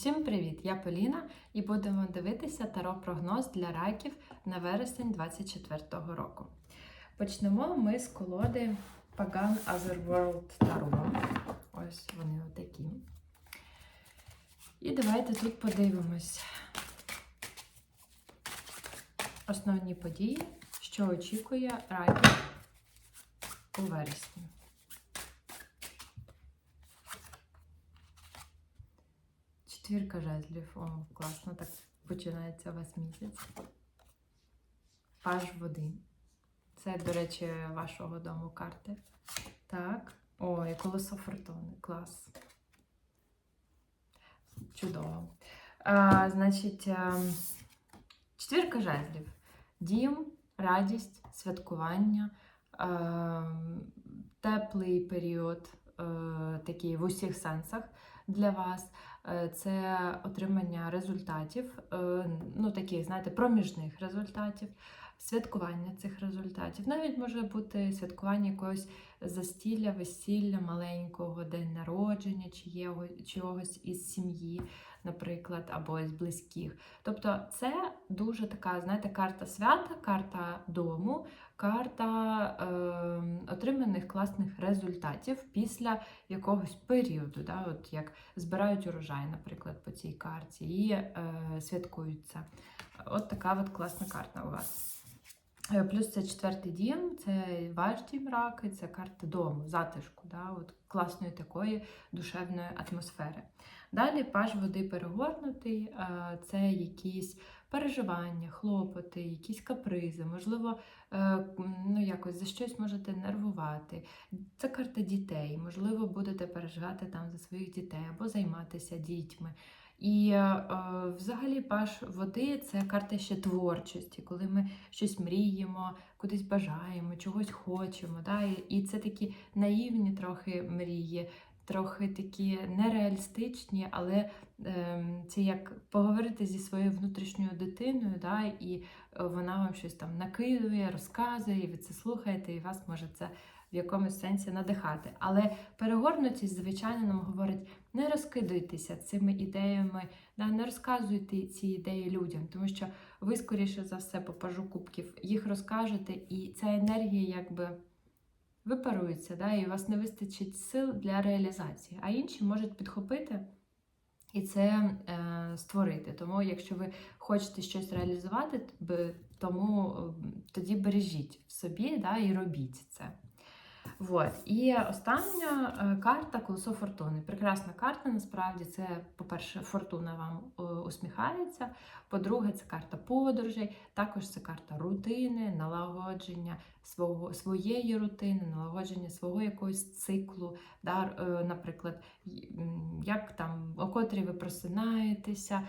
Всім привіт! Я Поліна і будемо дивитися таро-прогноз для раків на вересень 2024 року. Почнемо ми з колоди Pagan Otherworld Tarot. Ось вони отакі. І давайте тут подивимось основні події, що очікує раків у вересні. Четвірка жезлів. О, класно, так починається у вас місяць. Паж води. Це, до речі, вашого дому карти. Так. О, і колесо фортуни. Клас. Чудово. А, Значить, четвірка жезлів. Дім, радість, святкування, а, теплий період, а, такий в усіх сенсах для вас. Е, це отримання результатів, е, ну таких, знаєте, проміжних результатів, святкування цих результатів. Навіть може бути святкування якогось застілля, весілля, маленького, день народження чиєго, чогось із сім'ї, наприклад, або з близьких. Тобто це дуже така, знаєте, карта свята, карта дому, карта е, отриманих класних результатів після якогось періоду. Да? От як збирають урожай, наприклад, по цій карті, і е, святкуються. От така от класна карта у вас. Е, Плюс це четвертий дім, це ваш дім раки, це карта дому, затишку, да, от класної такої душевної атмосфери. Далі паж води перегорнутий, е, це якісь переживання, хлопоти, якісь капризи, можливо, е, ну, якось за щось можете нервувати. Це карта дітей, можливо, будете переживати там за своїх дітей або займатися дітьми. І е, взагалі паш води це карта ще творчості, коли ми щось мріємо, кудись бажаємо, чогось хочемо. Да? І, це такі наївні трохи мрії, трохи такі нереалістичні, але е, це як поговорити зі своєю внутрішньою дитиною, да? і вона вам щось там накидує, розказує, і ви це слухаєте, і вас може це в якомусь сенсі надихати. Але перегорнутість, звичайно, нам говорить, не розкидуйтеся цими ідеями, да, не розказуйте ці ідеї людям, тому що ви, скоріше за все, по пажу кубків їх розкажете, і ця енергія якби випарується, да, і у вас не вистачить сил для реалізації, а інші можуть підхопити. І це е, створити. Тому, якщо ви хочете щось реалізувати, тому тоді бережіть в собі да, і робіть це. Вот. І остання е, карта колесо фортуни. Прекрасна карта, насправді, це, по-перше, фортуна вам е, усміхається. По-друге, це карта подорожей, також це карта рутини, налагодження свого, своєї рутини, налагодження свого якогось циклу. Да? Е, наприклад, як там, о котрій ви просинаєтеся,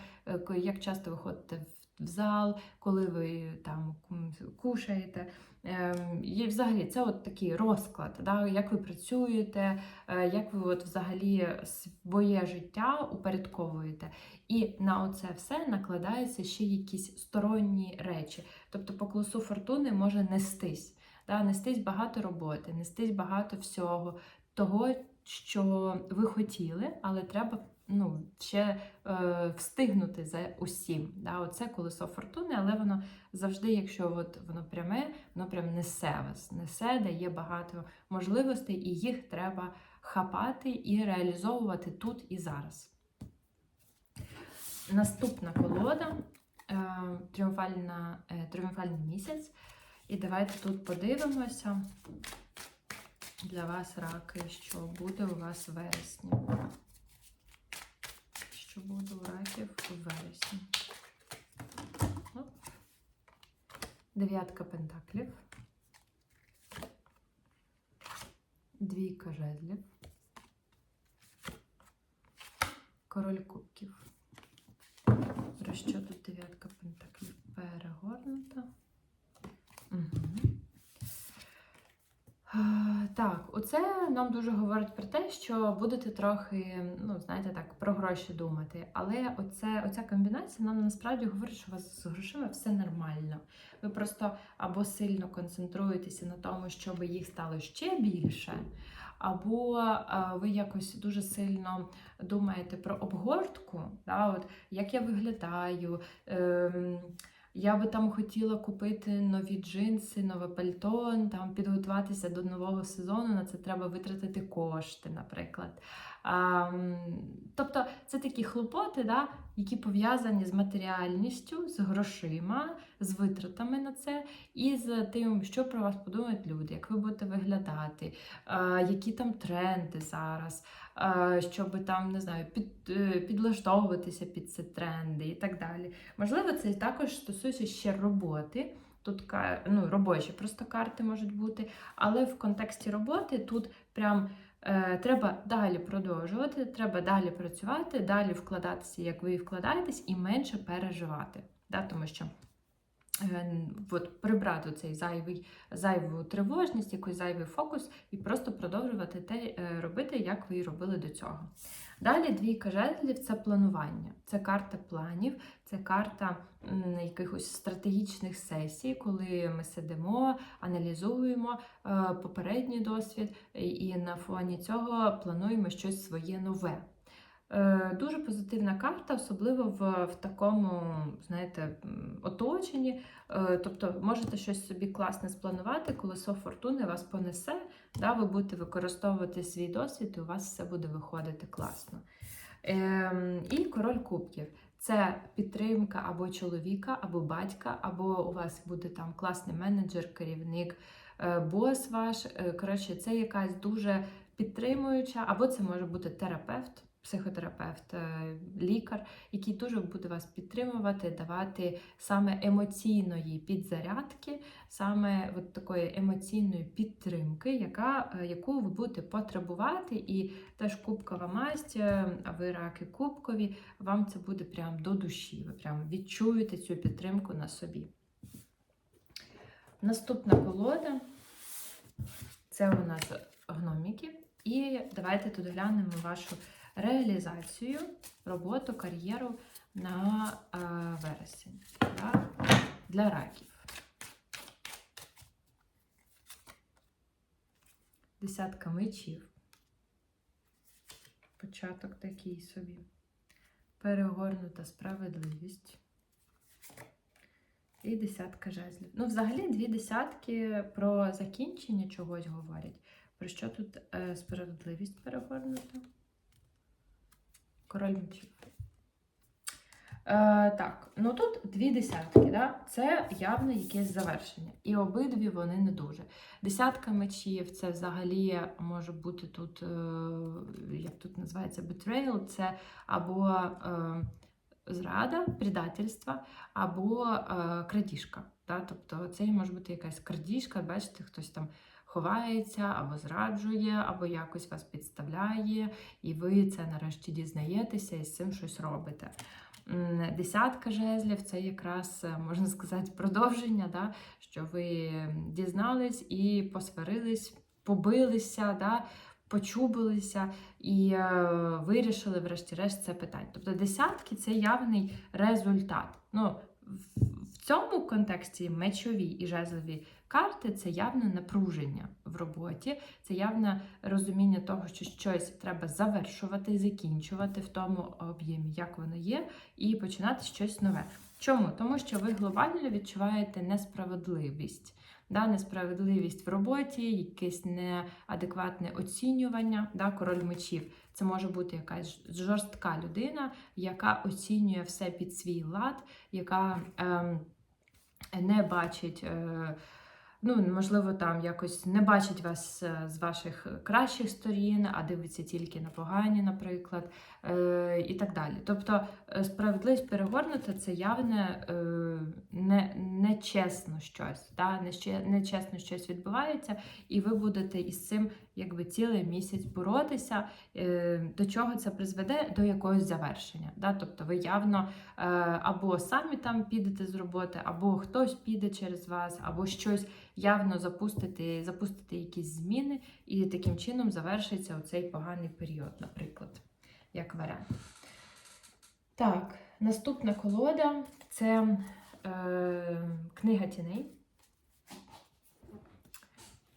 як часто ви ходите в зал, коли ви там кушаєте. Ем, і взагалі це от такий розклад, да, як ви працюєте, е, як ви от взагалі своє життя упорядковуєте. І на оце все накладаються ще якісь сторонні речі. Тобто по класу фортуни може нестись, да, нестись багато роботи, нестись багато всього, того, що ви хотіли, але треба ну, ще е, встигнути за усім. Да? Оце колесо фортуни, але воно завжди, якщо от воно пряме, воно прям несе вас, несе, дає багато можливостей, і їх треба хапати і реалізовувати тут і зараз. Наступна колода е, тріумфальна, е, тріумфальний місяць. І давайте тут подивимося для вас раки, що буде у вас в вересні що буде у раків у вересні. Дев'ятка пентаклів, двійка жезлів, король кубків. Про що тут дев'ятка пентаклів перегорнута? Угу. Так, оце нам дуже говорить про те, що будете трохи, ну, знаєте, так, про гроші думати. Але оце, оця комбінація нам насправді говорить, що у вас з грошима все нормально. Ви просто або сильно концентруєтеся на тому, щоб їх стало ще більше, або е, ви якось дуже сильно думаєте про обгортку, да, от, як я виглядаю. ем, я би там хотіла купити нові джинси, нове пальто, там підготуватися до нового сезону. На це треба витратити кошти, наприклад. А, м, тобто це такі хлопоти, да, які пов'язані з матеріальністю, з грошима, з витратами на це, і з тим, що про вас подумають люди, як ви будете виглядати, які там тренди зараз, щоб там не знаю, під, е, підлаштовуватися під ці тренди і так далі. Можливо, це також стосується ще роботи. Тут ну, робочі просто карти можуть бути, але в контексті роботи тут прям е, треба далі продовжувати, треба далі працювати, далі вкладатися, як ви вкладаєтесь, і менше переживати. Да? Тому що е, от, прибрати цей зайвий, зайву тривожність, якийсь зайвий фокус, і просто продовжувати те е, робити, як ви робили до цього. Далі двійка жезлів це планування. Це карта планів, це карта якихось стратегічних сесій, коли ми сидимо, аналізуємо е, попередній досвід і на фоні цього плануємо щось своє нове. Е, Дуже позитивна карта, особливо в, в такому, знаєте, оточенні. Е, Тобто можете щось собі класне спланувати, колесо фортуни вас понесе, да, ви будете використовувати свій досвід, і у вас все буде виходити класно. Ем, і король кубків це підтримка або чоловіка, або батька, або у вас буде там класний менеджер, керівник, е, бос ваш. Е, Коротше, це якась дуже підтримуюча, або це може бути терапевт. Психотерапевт, е, лікар, який дуже буде вас підтримувати, давати саме емоційної підзарядки, саме от такої емоційної підтримки, яка, е, яку ви будете потребувати, і теж кубкова масть, е, а ви раки кубкові, вам це буде прям до душі. Ви прям відчуєте цю підтримку на собі. Наступна колода це у нас гноміки. І давайте тут глянемо вашу реалізацію, роботу, кар'єру на е, вересень да? для раків. Десятка мечів. Початок такий собі. Перегорнута справедливість. І десятка жезлів. Ну, взагалі, дві десятки про закінчення чогось говорять. Про що тут е, справедливість перегорнута? Король мечів. Е, так, ну тут дві десятки, да? це явне якесь завершення. І обидві вони не дуже. Десятка мечів це взагалі може бути тут, е, як тут називається, betrayal, це або е, зрада, предательство, або е, крадіжка. Да? Тобто це може бути якась крадіжка, бачите, хтось там ховається, або зраджує, або якось вас підставляє, і ви це нарешті дізнаєтеся і з цим щось робите. Десятка жезлів це якраз, е, можна сказати, продовження, да? що ви дізнались і посварились, побилися, да? почубилися і е, вирішили, врешті-решт, це питання. Тобто десятки це явний результат. Ну, цьому контексті мечові і жезлові карти це явне напруження в роботі, це явне розуміння того, що щось треба завершувати, закінчувати в тому об'ємі, як воно є, і починати щось нове. Чому? Тому що ви глобально відчуваєте несправедливість. Да, несправедливість в роботі, якесь неадекватне оцінювання, да, король мечів. Це може бути якась жорстка людина, яка оцінює все під свій лад, яка ем, не бачить, е, ну, можливо, там якось не бачить вас е, з ваших кращих сторін, а дивиться тільки на погані, наприклад, е, і так далі. Тобто е, справедливість перегорнута це явне е, не, нечесно щось, да? нечесно щось відбувається, і ви будете із цим якби цілий місяць боротися. Е, До чого це призведе? До якогось завершення. Да? Тобто ви явно е, або самі там підете з роботи, або хтось піде через вас, або щось явно запустити, запустити якісь зміни, і таким чином завершиться оцей поганий період, наприклад, як варіант. Так, наступна колода це книга тіней.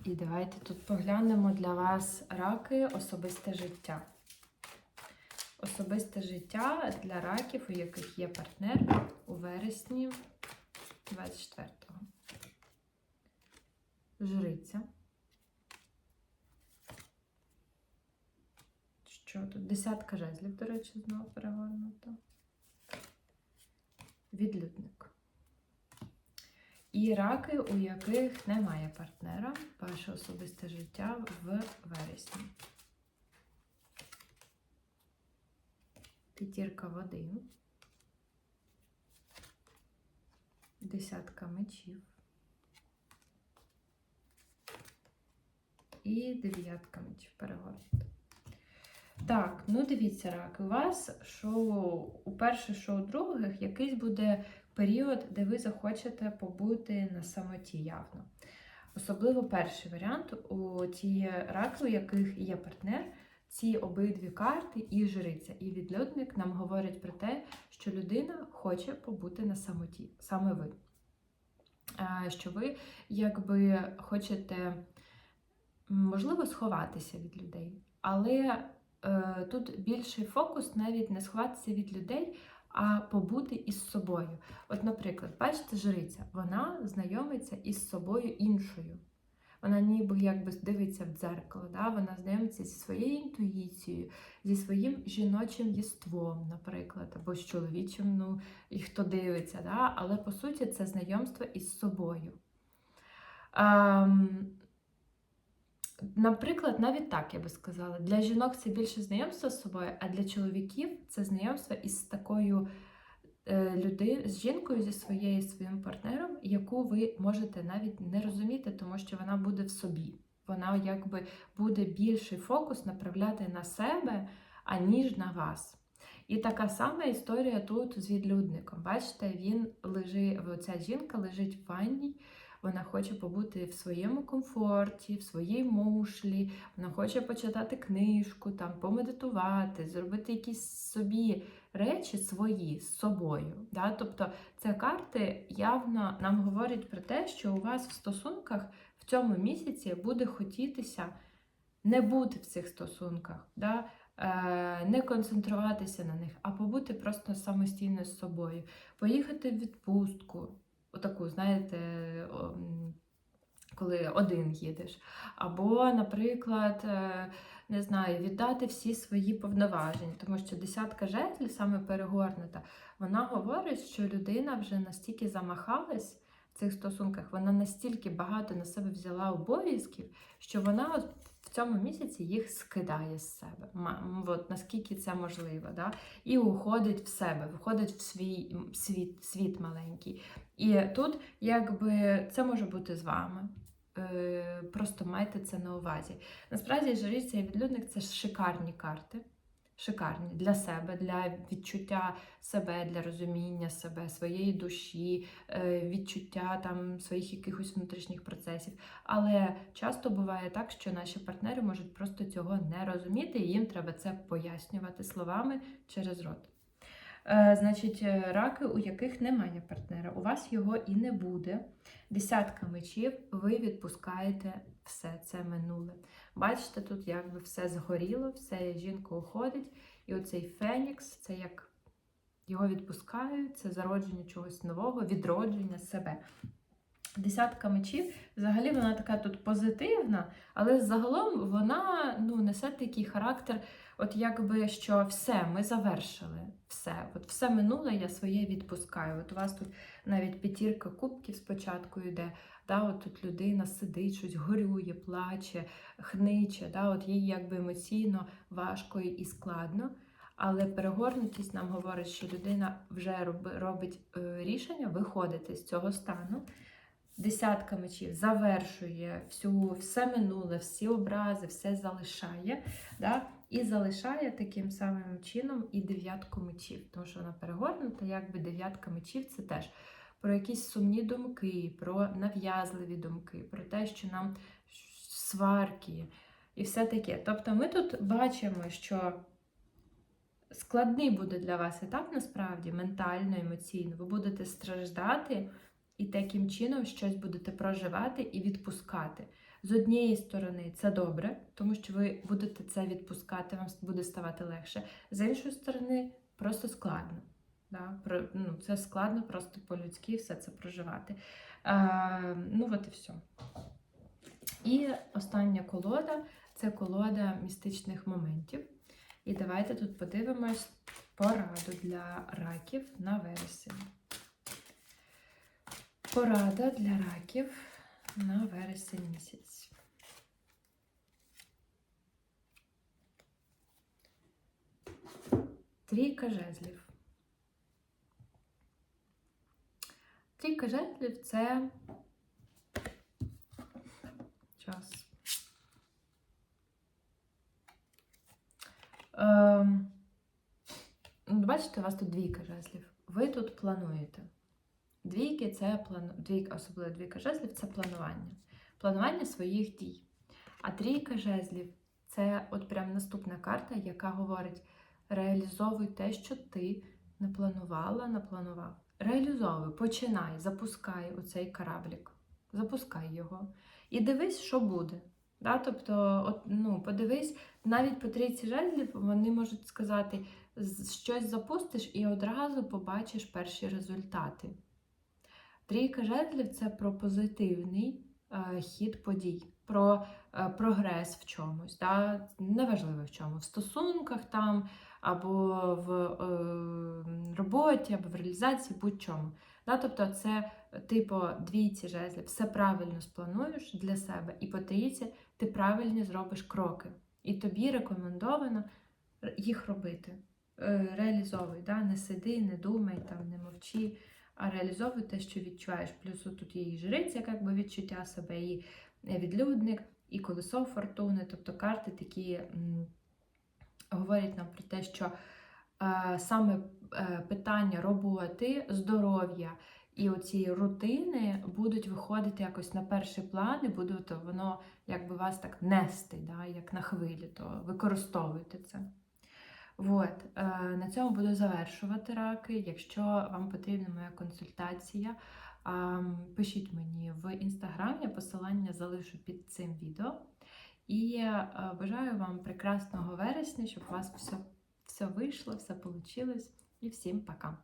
І давайте тут поглянемо для вас раки особисте життя. Особисте життя для раків, у яких є партнер у вересні 24-го. Жриця. Що тут? Десятка жезлів, до речі, знову перегорнуто. Відлюдник. І раки, у яких немає партнера, ваше особисте життя в вересні. П'ятірка води. Десятка мечів. І дев'ятка мечів перегорнута. Так, ну дивіться, раки, у вас шоу у перших, що у других якийсь буде період, де ви захочете побути на самоті явно. Особливо перший варіант у ті раки, у яких є партнер, ці обидві карти і жриця, і відлюдник нам говорять про те, що людина хоче побути на самоті, саме ви. Що ви якби хочете, можливо, сховатися від людей, але е, тут більший фокус навіть не сховатися від людей, а побути із собою. От, наприклад, бачите, жриця, вона знайомиться із собою іншою. Вона ніби якби дивиться в дзеркало, да? вона знайомиться зі своєю інтуїцією, зі своїм жіночим єством, наприклад, або з чоловічим, ну, і хто дивиться, да? але по суті це знайомство із собою. Ем, Наприклад, навіть так я би сказала, для жінок це більше знайомство з собою, а для чоловіків це знайомство із такою е, людиною, з жінкою зі своєю своїм партнером, яку ви можете навіть не розуміти, тому що вона буде в собі. Вона якби буде більший фокус направляти на себе, аніж на вас. І така сама історія тут з відлюдником. Бачите, він лежить, ця жінка лежить в ванній, вона хоче побути в своєму комфорті, в своїй мушлі, вона хоче почитати книжку, там, помедитувати, зробити якісь собі речі свої з собою. Да? Тобто ці карти явно нам говорять про те, що у вас в стосунках в цьому місяці буде хотітися не бути в цих стосунках. Да? Е, не концентруватися на них, а побути просто самостійно з собою, поїхати в відпустку, отаку, знаєте, коли один їдеш. Або, наприклад, е, не знаю, віддати всі свої повноваження, тому що десятка жезлів, саме перегорнута, вона говорить, що людина вже настільки замахалась в цих стосунках, вона настільки багато на себе взяла обов'язків, що вона в цьому місяці їх скидає з себе. От, наскільки це можливо. Да? І уходить в себе, виходить в свій світ, світ маленький. І тут, якби це може бути з вами. Е, просто майте це на увазі. Насправді, жриця і відлюдник це шикарні карти шикарні для себе, для відчуття себе, для розуміння себе, своєї душі, е, відчуття там своїх якихось внутрішніх процесів. Але часто буває так, що наші партнери можуть просто цього не розуміти, і їм треба це пояснювати словами через рот. Е, значить, е, раки, у яких немає партнера, у вас його і не буде. Десятка мечів, ви відпускаєте все це минуле. Бачите, тут якби все згоріло, все жінка уходить. І оцей Фенікс це як його відпускають, це зародження чогось нового, відродження себе. Десятка мечів, взагалі вона така тут позитивна, але загалом вона ну, несе такий характер, от якби що все, ми завершили. Все, от все минуле, я своє відпускаю. От у вас тут навіть п'ятірка кубків спочатку йде. Да, от Тут людина сидить, щось горює, плаче, хниче, да, от їй якби емоційно важко і складно. Але перегорнутість нам говорить, що людина вже робить е, рішення виходити з цього стану десятка мечів завершує всю, все минуле, всі образи, все залишає. Да? І залишає таким самим чином і дев'ятку мечів. Тому що вона перегорнута, якби дев'ятка мечів це теж про якісь сумні думки, про нав'язливі думки, про те, що нам сварки і все таке. Тобто ми тут бачимо, що. Складний буде для вас етап, насправді, ментально, емоційно. Ви будете страждати і таким чином щось будете проживати і відпускати. З однієї сторони це добре, тому що ви будете це відпускати, вам буде ставати легше. З іншої сторони, просто складно. Да? Про, ну, це складно просто по-людськи все це проживати. Е, ну, от і все. І остання колода це колода містичних моментів. І давайте тут подивимось пораду для раків на вересень. Порада для раків на вересень місяць. Трійка жезлів. Трійка жезлів це час. Ем, ну, бачите, у вас тут двійка жезлів. Ви тут плануєте. Двійки це плану... двійка, особливо двійка жезлів це планування. Планування своїх дій. А трійка жезлів це от прям наступна карта, яка говорить: реалізовуй те, що ти напланувала, напланував. Реалізовуй, починай, запускай оцей кораблік. Запускай його. І дивись, що буде. Да? Тобто, от, ну, подивись, навіть по трійці жезлів вони можуть сказати, щось запустиш і одразу побачиш перші результати. Трійка жезлів це про позитивний е, хід подій, про е, прогрес в чомусь. Да? Неважливо в чому, в стосунках там, або в е, роботі, або в реалізації, будь-чому. Да? Тобто, це ти по двійці жезлів все правильно сплануєш для себе, і по трійці ти правильно зробиш кроки. І тобі рекомендовано їх робити. Е, Реалізовуй, да? не сиди, не думай, там, не мовчи, а реалізовуй те, що відчуваєш. Плюс тут є і жриця, як би відчуття себе, і відлюдник, і колесо фортуни. Тобто карти такі м, говорять нам про те, що е, саме е, питання роботи, здоров'я і оці рутини будуть виходити якось на перший план, і буде воно якби вас так нести, да, як на хвилі, то використовуйте це. От, е, на цьому буду завершувати раки. Якщо вам потрібна моя консультація, пишіть мені в інстаграмі, посилання залишу під цим відео. І е, бажаю вам прекрасного вересня, щоб у вас все, все вийшло, все вийшло. І всім пока!